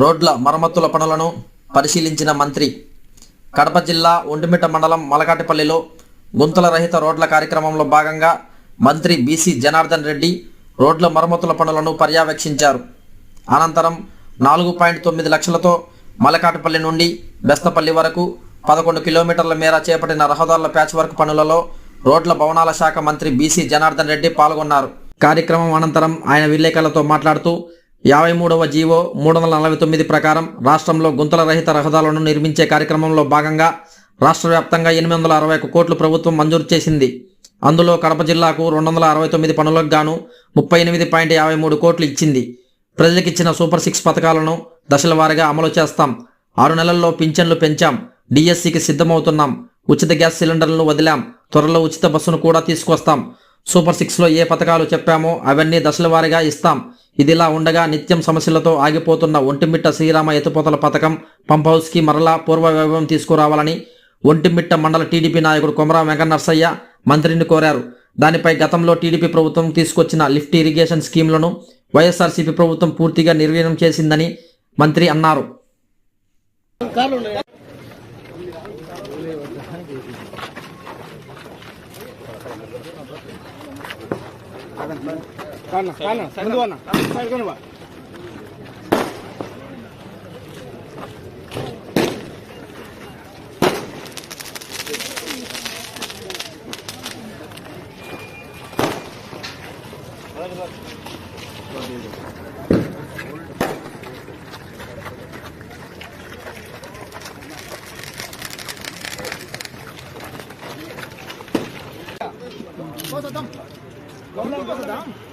రోడ్ల మరమ్మతుల పనులను పరిశీలించిన మంత్రి. కడప జిల్లా ఒంటిమిట్ట మండలం మలకాటిపల్లిలో గుంతల రహిత రోడ్ల కార్యక్రమంలో భాగంగా మంత్రి బీసీ జనార్దన్ రెడ్డి రోడ్ల మరమ్మతుల పనులను పర్యవేక్షించారు. అనంతరం నాలుగు పాయింట్ తొమ్మిది లక్షలతో మలకాటిపల్లి నుండి బెస్తపల్లి వరకు పదకొండు కిలోమీటర్ల మేర చేపట్టిన రహదారుల ప్యాచ్ వర్క్ పనులలో రోడ్ల భవనాల శాఖ మంత్రి బీసీ జనార్దన్ రెడ్డి పాల్గొన్నారు. కార్యక్రమం అనంతరం ఆయన విలేకరులతో మాట్లాడుతూ యాభై మూడవ జీవో మూడు వందల నలభై తొమ్మిది ప్రకారం రాష్ట్రంలో గుంతల రహిత రహదారులను నిర్మించే కార్యక్రమంలో భాగంగా రాష్ట్ర వ్యాప్తంగా ఎనిమిది వందల అరవై కోట్లు ప్రభుత్వం మంజూరు చేసింది. అందులో కడప జిల్లాకు రెండు వందల అరవై తొమ్మిది పనులకు గాను ముప్పై ఎనిమిది పాయింట్ యాభై మూడు కోట్లు ఇచ్చింది. ప్రజలకిచ్చిన సూపర్ సిక్స్ పథకాలను దశల వారీగా అమలు చేస్తాం. ఆరు నెలల్లో పింఛన్లు పెంచాం. డిఎస్సికి సిద్ధమవుతున్నాం. ఉచిత గ్యాస్ సిలిండర్లను వదిలాం. త్వరలో ఉచిత బస్సును కూడా తీసుకొస్తాం. సూపర్ సిక్స్లో ఏ పథకాలు చెప్పామో అవన్నీ దశల వారీగా ఇస్తాం. ఇదిలా ఉండగా నిత్యం సమస్యలతో ఆగిపోతున్న ఒంటిమిట్ట శ్రీరామ ఎత్తుపోతల పథకం పంప్ హౌస్కి మరలా పూర్వ వైభవం తీసుకురావాలని ఒంటిమిట్ట మండల టీడీపీ నాయకుడు కొమరా వెంకన్నర్సయ్య మంత్రిని కోరారు. దానిపై గతంలో టీడీపీ ప్రభుత్వం తీసుకొచ్చిన లిఫ్ట్ ఇరిగేషన్ స్కీమ్లను వైఎస్ఆర్సీపీ ప్రభుత్వం పూర్తిగా నిర్వీర్యం చేసిందని మంత్రి అన్నారు. కానా కానా ముందు అన్న సైడ్ కొనువా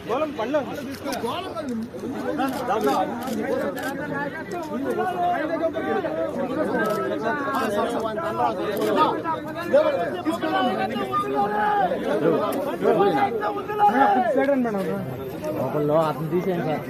గోళం పండ్లు సార్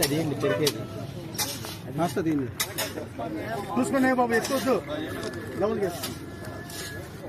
కదేంటి పెరిగేది మస్తు దీన్ని చూసుకున్నాయి బాబు ఎక్కువ లెవెల్కి వేస్తుంది ఇదో, ఇదో, వేసిన ఇదో.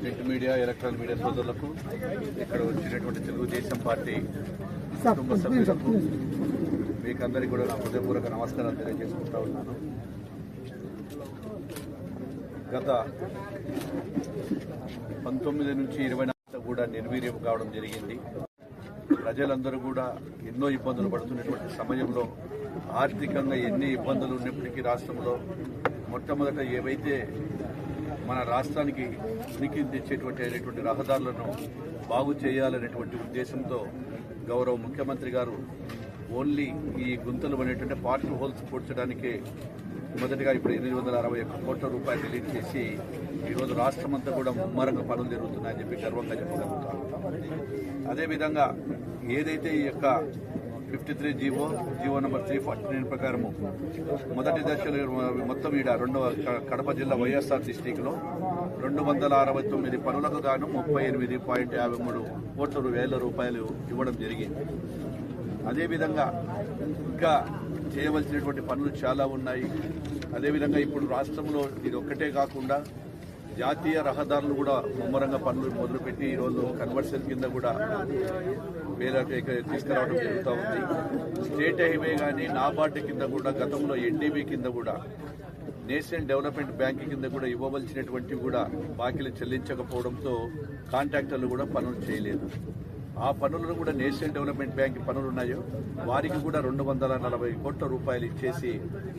ప్రింట్ మీడియా ఎలక్ట్రానిక్ మీడియా సోదరులకు ఇక్కడ వచ్చినటువంటి తెలుగుదేశం పార్టీ కుటుంబ సభ్యులకు మీకందరికీ కూడా నా హృదయపూర్వక నమస్కారాలు తెలియజేసుకుంటా ఉన్నాను. గత పంతొమ్మిది నుంచి ఇరవై నాలుగు కూడా నిర్వీర్యం కావడం జరిగింది. ప్రజలందరూ కూడా ఎన్నో ఇబ్బందులు పడుతున్నటువంటి సమయంలో ఆర్థికంగా ఎన్ని ఇబ్బందులు ఉన్నప్పటికీ రాష్ట్రంలో మొట్టమొదట ఏవైతే మన రాష్ట్రానికి ఉనికి తెచ్చేటువంటి అయినటువంటి రహదారులను బాగు చేయాలనేటువంటి ఉద్దేశంతో గౌరవ ముఖ్యమంత్రి గారు ఓన్లీ ఈ గుంతలు అనేటువంటి పార్టీ హోల్స్ పూడ్చడానికే మొదటిగా ఇప్పుడు ఎనిమిది వందల అరవై ఒక్క కోట్ల రూపాయలు రిలీజ్ చేసి ఈరోజు రాష్ట్రం అంతా కూడా ముమ్మరంగా పనులు జరుగుతున్నాయని చెప్పి గర్వంగా చెప్పగలుగుతాం. అదేవిధంగా ఏదైతే ఈ యొక్క fifty three GO GO number three forty nine ప్రకారము మొదటి దశలో మొత్తం ఈడ రెండవ క- కడప జిల్లా వైఎస్ఆర్ డిస్టిక్లో రెండు వందల అరవై తొమ్మిది పనులకు గాను ముప్పై ఎనిమిది పాయింట్ యాభై మూడు కోట్ల వేల రూపాయలు ఇవ్వడం జరిగింది. అదేవిధంగా ఇంకా చేయవలసినటువంటి పనులు చాలా ఉన్నాయి. అదేవిధంగా ఇప్పుడు రాష్ట్రంలో ఇది ఒక్కటే కాకుండా జాతీయ రహదారులు కూడా ముమ్మరంగా పనులు మొదలుపెట్టి ఈరోజు కన్వర్షన్ కింద కూడా వేరే తీసుకురావడం జరుగుతూ ఉంది. స్టేట్ హైవే కానీ నాబార్డు కింద కూడా గతంలో ఎన్డీబీ కింద కూడా నేషనల్ డెవలప్మెంట్ బ్యాంక్ కింద కూడా ఇవ్వవలసినటువంటివి కూడా బాకీలు చెల్లించకపోవడంతో కాంట్రాక్టర్లు కూడా పనులు చేయలేదు. ఆ పనులను కూడా నేషనల్ డెవలప్మెంట్ బ్యాంక్ పనులు ఉన్నాయో వారికి కూడా రెండు వందల నలభై కోట్ల రూపాయలు ఇచ్చేసి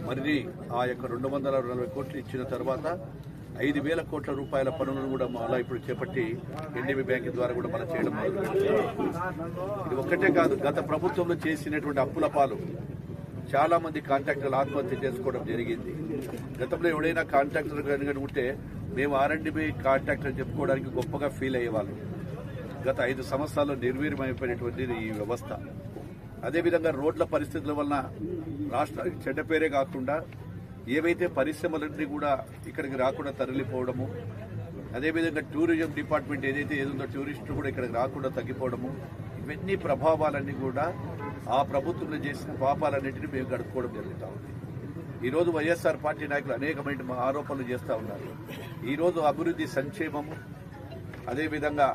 మరి ఆ యొక్క రెండు వందల నలభై కోట్లు ఇచ్చిన తర్వాత ఐదు వేల కోట్ల రూపాయల పనులను కూడా మళ్ళా ఇప్పుడు చేపట్టి ఎన్డీబీ బ్యాంక్ ద్వారా కూడా మనం చేయడం ఇది ఒక్కటే కాదు గత ప్రభుత్వంలో చేసినటువంటి అప్పుల పాలు చాలా మంది కాంట్రాక్టర్లు ఆత్మహత్య చేసుకోవడం జరిగింది. గతంలో ఎవడైనా కాంట్రాక్టర్ కనుక ఉంటే మేము ఆర్ఎండ్బి కాంట్రాక్టర్ చెప్పుకోవడానికి గొప్పగా ఫీల్ అయ్యేవాళ్ళు. గత ఐదు సంవత్సరాల్లో నిర్వీర్యమైపోయినటువంటిది ఈ వ్యవస్థ. అదేవిధంగా రోడ్ల పరిస్థితుల వలన రాష్ట్రానికి చెడ్డ పేరే కాకుండా ఏవైతే పరిశ్రమలన్నీ కూడా ఇక్కడికి రాకుండా తరలిపోవడము అదేవిధంగా టూరిజం డిపార్ట్మెంట్ ఏదైతే ఏదుందో టూరిస్టులు కూడా ఇక్కడికి రాకుండా తగ్గిపోవడము ఇవన్నీ ప్రభావాలన్నీ కూడా ఆ ప్రభుత్వంలో చేసిన పాపాలన్నింటినీ మేము గడుపుకోవడం జరుగుతూ ఉంది. ఈరోజు వైఎస్ఆర్ పార్టీ నాయకులు అనేకమైన ఆరోపణలు చేస్తూ ఉన్నారు. ఈరోజు అభివృద్ధి సంక్షేమము అదేవిధంగా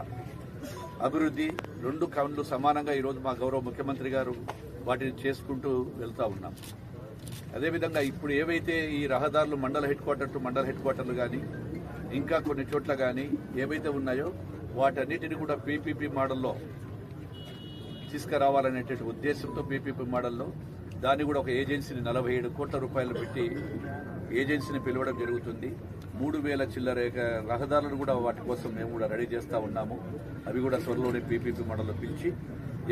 అభివృద్ధి రెండు కళ్ళు సమానంగా ఈరోజు మా గౌరవ ముఖ్యమంత్రి గారు వాటిని చేసుకుంటూ వెళ్తా ఉన్నాం. అదేవిధంగా ఇప్పుడు ఏవైతే ఈ రహదారులు మండల హెడ్ క్వార్టర్ టు మండల హెడ్ క్వార్టర్లు కానీ ఇంకా కొన్ని చోట్ల కానీ ఏవైతే ఉన్నాయో వాటన్నిటిని కూడా పీపీపీ మోడల్లో తీసుకురావాలనేటువంటి ఉద్దేశంతో పీపీపీ మోడల్లో దాన్ని కూడా ఒక ఏజెన్సీని నలభై ఏడు కోట్ల రూపాయలు పెట్టి ఏజెన్సీని పిలవడం జరుగుతుంది. మూడు వేల చిల్లర రహదారులను కూడా వాటి కోసం మేము కూడా రెడీ చేస్తూ ఉన్నాము. అవి కూడా త్వరలోనే పీపీపీ మోడల్లో పిలిచి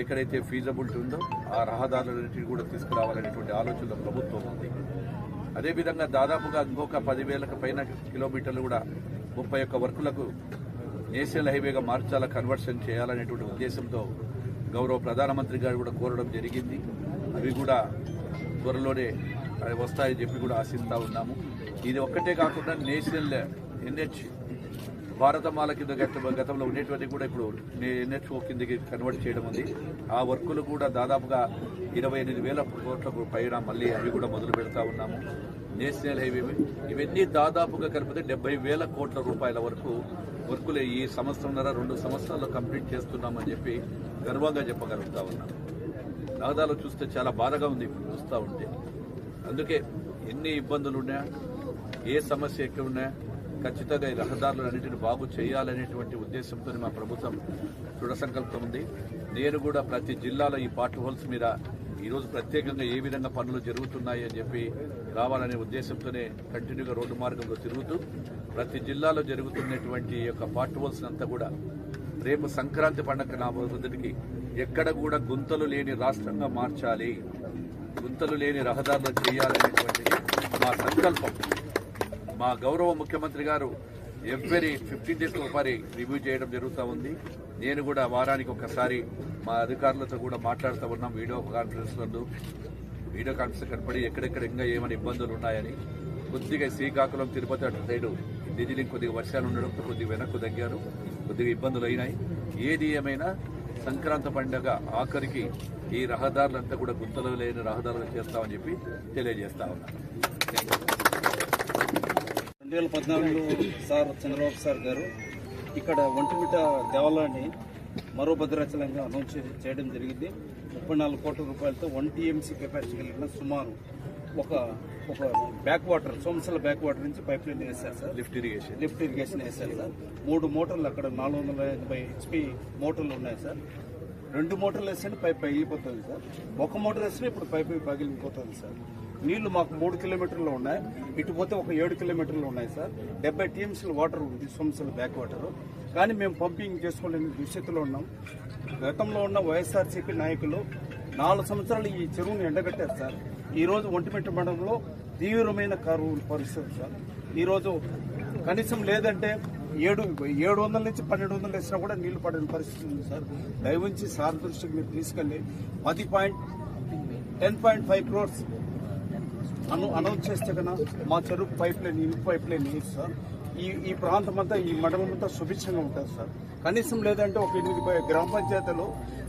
ఎక్కడైతే ఫీజబిలిటీ ఉందో ఆ రహదారులన్నింటినీ కూడా తీసుకురావాలనేటువంటి ఆలోచనలో ప్రభుత్వం ఉంది. అదేవిధంగా దాదాపుగా ఇంకొక పదివేలకు పైన కిలోమీటర్లు కూడా ముప్పై ఒక్క వర్కులకు నేషనల్ హైవేగా మార్చాల కన్వర్షన్ చేయాలనేటువంటి ఉద్దేశంతో గౌరవ ప్రధానమంత్రి గారు కూడా కోరడం జరిగింది. అవి కూడా త్వరలోనే వస్తాయని చెప్పి కూడా ఆశిస్తూ ఉన్నాము. ఇది ఒక్కటే కాకుండా నేషనల్ ఎన్హెచ్ భారతమాల కింద గతంలో ఉండేటువంటి కూడా ఇప్పుడు ఎన్హెచ్ఓ కిందకి కన్వర్ట్ చేయడం ఉంది. ఆ వర్కులు కూడా దాదాపుగా ఇరవై ఎనిమిది వేల కోట్లకు పైన మళ్ళీ అవి కూడా మొదలు పెడతా ఉన్నాము. నేషనల్ హైవే ఇవన్నీ దాదాపుగా కలిపితే డెబ్బై వేల కోట్ల రూపాయల వరకు వర్కులు ఈ సంవత్సరంన్నర రెండు సంవత్సరాల్లో కంప్లీట్ చేస్తున్నామని చెప్పి గర్వంగా చెప్పగలుగుతా ఉన్నాం. రహదారులు చూస్తే చాలా బాధగా ఉంది ఇప్పుడు చూస్తూ ఉంటే. అందుకే ఎన్ని ఇబ్బందులు ఉన్నాయా ఏ సమస్య ఎక్కడ ఉన్నాయా ఖచ్చితంగా ఈ రహదారులు అన్నింటిని బాగు చేయాలనేటువంటి ఉద్దేశంతో మా ప్రభుత్వం దృఢ సంకల్పం ఉంది. నేను కూడా ప్రతి జిల్లాలో ఈ పార్ట్ హోల్స్ మీద ఈరోజు ప్రత్యేకంగా ఏ విధంగా పనులు జరుగుతున్నాయి అని చెప్పి రావాలనే ఉద్దేశంతోనే కంటిన్యూగా రోడ్డు మార్గంలో తిరుగుతూ ప్రతి జిల్లాలో జరుగుతున్నటువంటి ఈ యొక్క పార్ట్ హోల్స్ అంతా కూడా రేపు సంక్రాంతి పండుగ నా మొదటికి ఎక్కడ కూడా గుంతలు లేని రాష్ట్రంగా మార్చాలి. గుంతలు లేని రహదారులు చేయాలనేటువంటిది మా సంకల్పం. మా గౌరవ ముఖ్యమంత్రి గారు ఎవ్రీ ఫిఫ్టీన్ డేస్ ఒకసారి రివ్యూ చేయడం జరుగుతూ ఉంది. నేను కూడా వారానికి ఒకసారి మా అధికారులతో కూడా మాట్లాడుతూ ఉన్నాం. వీడియో కాన్ఫరెన్స్ నందు. వీడియో కాన్ఫరెన్స్ కనపడి ఎక్కడెక్కడ ఇంకా ఏమైనా ఇబ్బందులు ఉన్నాయని కొద్దిగా శ్రీకాకుళం తిరుపతి అటు సైడు ఢిల్లీకి కొద్దిగా వర్షాలు ఉండడంతో కొద్దిగా వెనక్కు తగ్గారు. కొద్దిగా ఇబ్బందులు అయినాయి. ఏది ఏమైనా సంక్రాంతి పండుగ ఆఖరికి ఈ రహదారులంతా కూడా గుంతలు లేని రహదారులు చేస్తామని చెప్పి తెలియజేస్తా ఉన్నాను రెండు వేల పద్నాలుగులో సార్ చంద్రబాబు సార్ గారు ఇక్కడ ఒంటిమిట దేవాలయాన్ని మరో భద్రాచలంగా అనౌన్స్ చేయడం జరిగింది. ముప్పై నాలుగు కోట్ల రూపాయలతో వన్ టీఎంసీ కెపాసిటీ కలిగిన సుమారు ఒక ఒక back water Somasila back water నుంచి పైప్ లైన్ వేశారు sir. Lift irrigation lift irrigation వేశారు సార్. మూడు మోటార్లు అక్కడ నాలుగు వందల ఎనభై హెచ్పి మోటార్లు ఉన్నాయి సార్. రెండు మోటార్లు వేస్తే పైప్ పగిలిపోతుంది సార్. ఒక మోటార్ వేస్తే ఇప్పుడు పైప్ పగిలిపోతుంది సార్. నీళ్ళు మాకు మూడు కిలోమీటర్లు ఉన్నాయి. ఇటు పోతే ఒక ఏడు కిలోమీటర్లు ఉన్నాయి సార్. డెబ్బై టీఎంసీల వాటర్ ఉంది సొంసల బ్యాక్ వాటర్. కానీ మేము పంపింగ్ చేసుకోలేని దుస్థితిలో ఉన్నాం. గతంలో ఉన్న వైఎస్ఆర్సీపీ నాయకులు నాలుగు సంవత్సరాలు ఈ చెరువును ఎండగట్టారు సార్. ఈరోజు ఒంటిమిట్ట మండలంలో తీవ్రమైన కరువు పరిస్థితి సార్. ఈరోజు కనీసం లేదంటే ఏడు ఏడు వందల నుంచి పన్నెండు వందలు వేసినా కూడా నీళ్ళు పడని పరిస్థితి ఉంది సార్. దయవుంచి సార్ దృష్టికి మీరు తీసుకెళ్ళి పది point ten point five crores అను అనౌన్స్ చేస్తే కన్నా మా చెరువు పైప్ లైన్ ఇంపు పైప్ లైన్ లేదు సార్? ఈ ఈ ప్రాంతం అంతా ఈ మండలం అంతా సుభిక్షంగా ఉంటుంది సార్. కనీసం లేదంటే ఒక ఎనిమిది గ్రామ పంచాయతీలు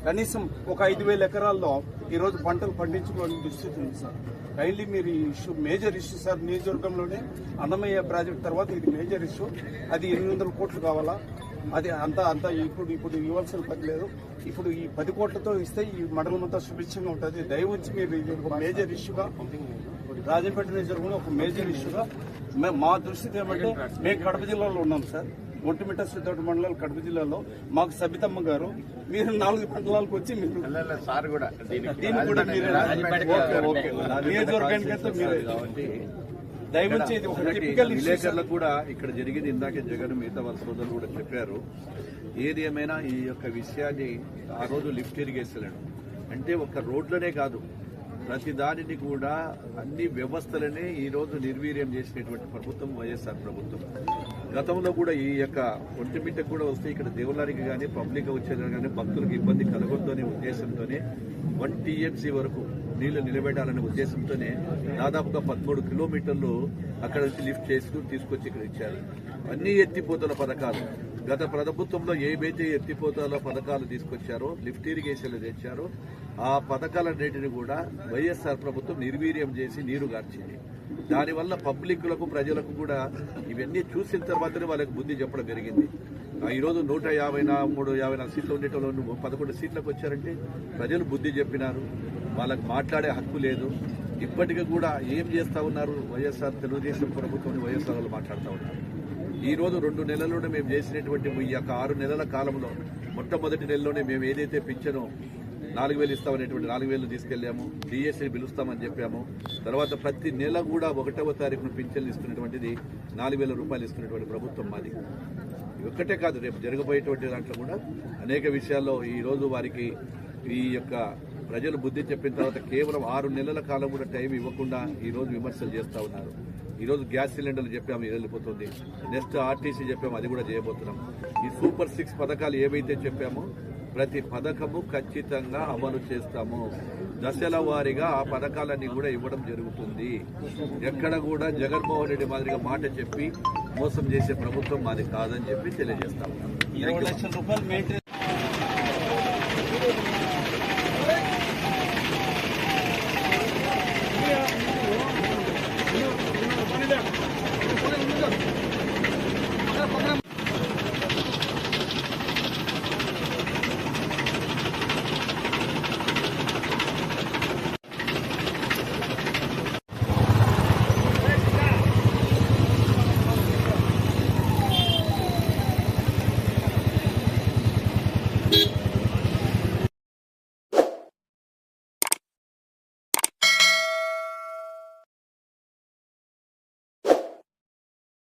కనీసం ఒక ఐదు వేల ఎకరాల్లో ఈరోజు పంటలు పండించుకోని దుస్థితి ఉంది సార్. కైండ్లీ మీరు ఈ ఇష్యూ మేజర్ ఇష్యూ సార్ నియోజకవర్గంలోనే అన్నమయ్య ప్రాజెక్ట్ తర్వాత ఇది మేజర్ ఇష్యూ. అది ఎనిమిది వందల కోట్లు కావాలా? అది అంత అంత ఇప్పుడు ఇప్పుడు ఇవ్వాల్సిన పని లేదు. ఇప్పుడు ఈ పది కోట్లతో ఇస్తే ఈ మండలం అంతా సుభిక్షంగా ఉంటుంది. దయవుంచి మీరు ఇది ఒక మేజర్ ఇష్యూగా రాజంపేట నియోజకవర్గంలో ఒక మేజర్ ఇష్యూగా మే- మా దృష్టి ఏమంటే మేము కడప జిల్లాలో ఉన్నాం సార్. ఒంటిమిట్ట సిద్ధోట మండలాలు కడప జిల్లాలో. మాకు సబితమ్మ గారు మీరు నాలుగు మండలాలకు వచ్చి మీరు సార్ కూడా దీన్ని కూడా మీరు ఓకే ఓకే. నియోజకవర్గానికి అయితే మీరు. దయవుంచి ఇది ఒక టిపికల్. విలేకరులకు కూడా ఇక్కడ జరిగింది ఇందాకే జగన్ మిగతా వాళ్ళ సోదరులు కూడా చెప్పారు. ఏది ఏమైనా ఈ యొక్క విషయాన్ని ఆ రోజు లిఫ్ట్ ఇరిగేసలేడు అంటే ఒక రోడ్లనే కాదు. ప్రతి దానిని కూడా అన్ని వ్యవస్థలనే ఈ రోజు నిర్వీర్యం చేసినటువంటి ప్రభుత్వం వైఎస్ఆర్ ప్రభుత్వం. గతంలో కూడా ఈ యొక్క ఒంటిమిట్టకు కూడా వస్తే ఇక్కడ దేవులానికి కానీ పబ్లిక్ వచ్చేది కానీ భక్తులకు ఇబ్బంది కలగొద్దనే ఉద్దేశంతోనే వన్ టీఎంసీ వరకు నీళ్ళు నిలబెట్టాలనే ఉద్దేశంతోనే దాదాపుగా పదమూడు కిలోమీటర్లు అక్కడ నుంచి లిఫ్ట్ చేసుకుని తీసుకొచ్చి ఇక్కడ ఇచ్చారు. అన్ని ఎత్తిపోతల పథకాలు. గత ప్రభుత్వంలో ఏవైతే ఎత్తిపోతాలో పథకాలు తీసుకొచ్చారో లిఫ్ట్ ఇరిగేషన్లు తెచ్చారో ఆ పథకాలన్నింటినీ కూడా వైఎస్ఆర్ ప్రభుత్వం నిర్వీర్యం చేసి నీరు గార్చింది. దానివల్ల పబ్లిక్లకు ప్రజలకు కూడా ఇవన్నీ చూసిన తర్వాతనే వాళ్ళకి బుద్ధి చెప్పడం జరిగింది. ఆ ఈరోజు నూట యాభై నా- మూడు యాభై నాలుగు సీట్లు ఉండేటోళ్ళు పదకొండు సీట్లకు వచ్చారంటే ప్రజలు బుద్ధి చెప్పినారు. వాళ్ళకి మాట్లాడే హక్కు లేదు. ఇప్పటికీ కూడా ఏం చేస్తా ఉన్నారు వైఎస్ఆర్ తెలుగుదేశం ప్రభుత్వం వైఎస్ఆర్ వాళ్ళు మాట్లాడుతూ ఉన్నారు. ఈరోజు రెండు నెలల్లోనే మేము చేసినటువంటి ఈ యొక్క ఆరు నెలల కాలంలో మొట్టమొదటి నెలలోనే మేము ఏదైతే పింఛను నాలుగు వేలు ఇస్తామనేటువంటి నాలుగు వేలు తీసుకెళ్ళాము డిఎస్సీ పిలుస్తామని చెప్పాము. తర్వాత ప్రతి నెల కూడా ఒకటవ తారీఖున పింఛన్లు ఇస్తున్నటువంటిది నాలుగు వేల రూపాయలు ఇస్తున్నటువంటి ప్రభుత్వం మాది. ఒక్కటే కాదు రేపు జరగబోయేటువంటి దాంట్లో కూడా అనేక విషయాల్లో ఈరోజు వారికి ఈ యొక్క ప్రజలు బుద్ధి చెప్పిన తర్వాత కేవలం ఆరు నెలల కాలం కూడా టైం ఇవ్వకుండా ఈ రోజు విమర్శలు చేస్తా ఉన్నారు. ఈ రోజు గ్యాస్ సిలిండర్లు చెప్పాము వెళ్ళిపోతుంది. నెక్స్ట్ ఆర్టీసీ చెప్పాము అది కూడా చేయబోతున్నాం. ఈ సూపర్ సిక్స్ పథకాలు ఏవైతే చెప్పామో ప్రతి పథకము ఖచ్చితంగా అమలు చేస్తాము. దశల వారీగా ఆ పథకాలన్నీ కూడా ఇవ్వడం జరుగుతుంది. ఎక్కడ కూడా జగన్మోహన్ రెడ్డి మాదిరిగా మాట చెప్పి మోసం చేసే ప్రభుత్వం మాది కాదని చెప్పి తెలియజేస్తాము